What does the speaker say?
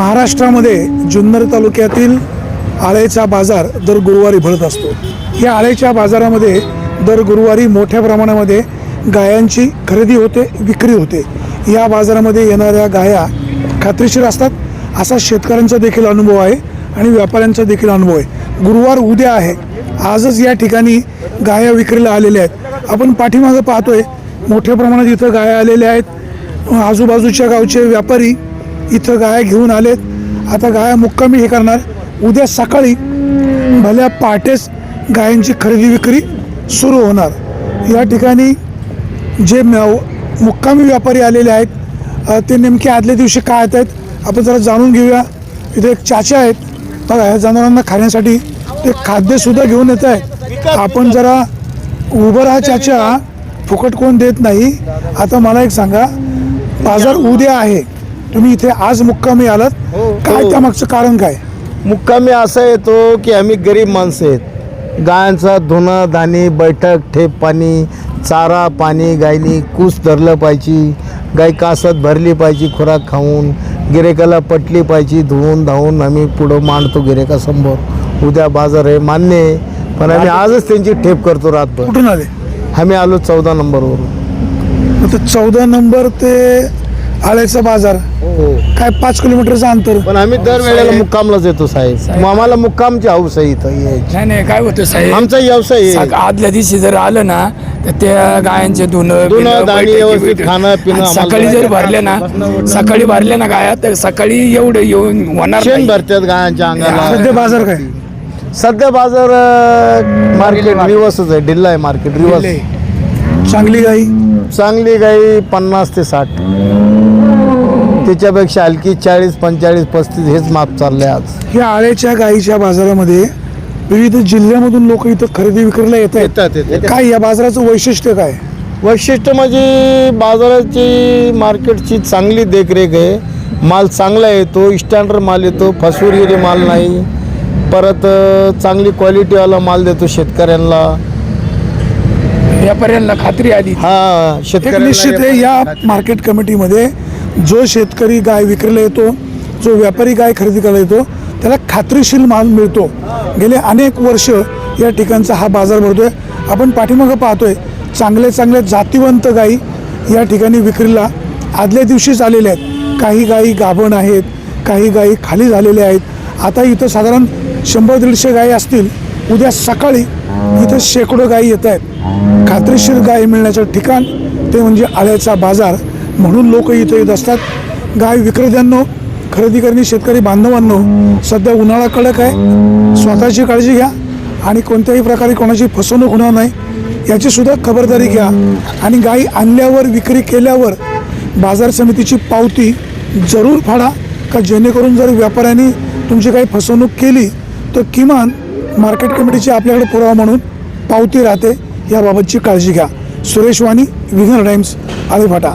महाराष्ट्रामध्ये जुन्नर तालुक्यातील आळेचा बाजार दर गुरुवारी भरत असतो. या आळेच्या बाजारामध्ये दर गुरुवारी मोठ्या प्रमाणामध्ये गायांची खरेदी होते विक्री होते. या बाजारामध्ये येणाऱ्या गाया खात्रीशीर असतात. असा शेतकऱ्यांचा देखील अनुभव आहे आणि व्यापाऱ्यांचा देखील अनुभव आहे. गुरुवार उद्या आहे. आजच या ठिकाणी गाया विक्रीला आलेल्या आहेत. आपण पाठीमागं पाहतोय मोठ्या प्रमाणात इथं गाया आलेल्या आहेत. आजूबाजूच्या गावचे व्यापारी इथं गाया घेऊन आलेत. आता गाया मुक्कामी हे करणार. उद्या सकाळी भल्या पहाटेच गायांची खरेदी विक्री सुरू होणार. या ठिकाणी जे मुक्कामी व्यापारी आलेले आहेत ते नेमके आदल्या दिवशी काय येत आहेत आपण जरा जाणून घेऊया. इथे एक चाचा आहेत. बघा ह्या जनावरांना खाण्यासाठी ते खाद्यसुद्धा घेऊन येत आहेत. आपण जरा उभं राहा चाचा. फुकट कोण देत नाही. आता मला एक सांगा बाजार उद्या आहे. तुम्ही इथे आज मुक्कामी आलात. काय त्यामागचं कारण काय? मुक्कामी असा येतो की आम्ही गरीब माणसं आहेत. गायांचा धुणं धानी बैठक ठेप पाणी चारा पाणी गायनी कूस धरलं पाहिजे. गाय कासत भरली पाहिजे खुराक खाऊन. गिरेकाला पटली पाहिजे धुवून धावून. आम्ही पुढं मांडतो गिरेकासमोर. उद्या बाजार आहे मान्य आहे. पण आम्ही आजच त्यांची ठेप करतो रातभर. कुठून आले? आम्ही आलो चौदा नंबरवरून. आता चौदा नंबर ते आळ्याचा बाजार. काय पाच किलोमीटरचं अंतर? पण आम्ही दरवेळेला मुक्कामलाच येतो साहेब. आम्हाला मुक्कामची हौस आहे इथं. यायची नाही नाही काय होतं साहेब? आमचा व्यवसाय आहे. आदल्या दिवशी जर आलं ना तर त्या गायांचे धुणं धुणं, बिणं, धाणी, बैठकी, व्यवस्थित बिठकी. खाणं, पिणं आणि आम्हाला सकाळी जर. भरले ना सकाळी भरले ना गाया तर सकाळी एवढं येऊन होणार शेण नाही. भरतात गायांच्या अंगाला. सध्या बाजार काय? सध्या बाजार मार्केट रिवर्सच आहे. ढिल्ला आहे मार्केट रिवर्स चांगली गाई? चांगली गाई पन्नास ते साठ. त्याच्यापेक्षा हलकी चाळीस पंचेचाळीस पस्तीस हेच माप चाललंय आज. या आळ्याच्या गाईच्या बाजारामध्ये विविध जिल्ह्यामधून लोक इथं खरेदी विक्रीला येत येतात, आहेत. येतात. काय या बाजाराचं वैशिष्ट्य काय? वैशिष्ट्य म्हणजे बाजाराची मार्केटची चांगली देखरेख आहे. माल चांगला येतो स्टँडर्ड माल येतो फसवलेले माल नाही. परत अं, चांगली क्वालिटीवाला माल देतो शेतकऱ्यांना. व्यापाऱ्यांना खात्री आली. हा एक निश्चित आहे या मार्केट कमिटीमध्ये जो शेतकरी गाय विक्रीला येतो जो व्यापारी गाय खरेदी करायला येतो त्याला खात्रीशीर माल मिळतो. गेले अनेक वर्ष या ठिकाणचा हा बाजार भरतोय. आपण पाठीमागं पाहतोय चांगले चांगले जातीवंत गायी या ठिकाणी विक्रीला आदल्या दिवशीच आलेल्या आहेत. काही गायी गाभण आहेत काही गायी खाली झालेल्या आहेत. आता इथं साधारण शंभर दीडशे गायी असतील. उद्या सकाळी इथं शेकडो गायी येत आहेत. खात्रीशीर गाय मिळण्याचं ठिकाण ते म्हणजे आळ्याचा बाजार. म्हणून लोक इथं येत असतात. गाय विक्रेत्यांनो खरेदी करणे शेतकरी बांधवांनो सध्या उन्हाळा कडक आहे. स्वतःची काळजी घ्या आणि कोणत्याही प्रकारे कोणाची फसवणूक होणार नाही याचीसुद्धा खबरदारी घ्या. आणि गायी आणल्यावर विक्री केल्यावर बाजार समितीची पावती जरूर फाडा का जेणेकरून जर व्यापाऱ्यांनी तुमची काही फसवणूक केली तर किमान मार्केट कमिटीची आपल्याकडे पुरावा म्हणून पावती राहते. याबाबतची काळजी घ्या. सुरेश वाणी विघ्न टाइम्स आळेफाटा.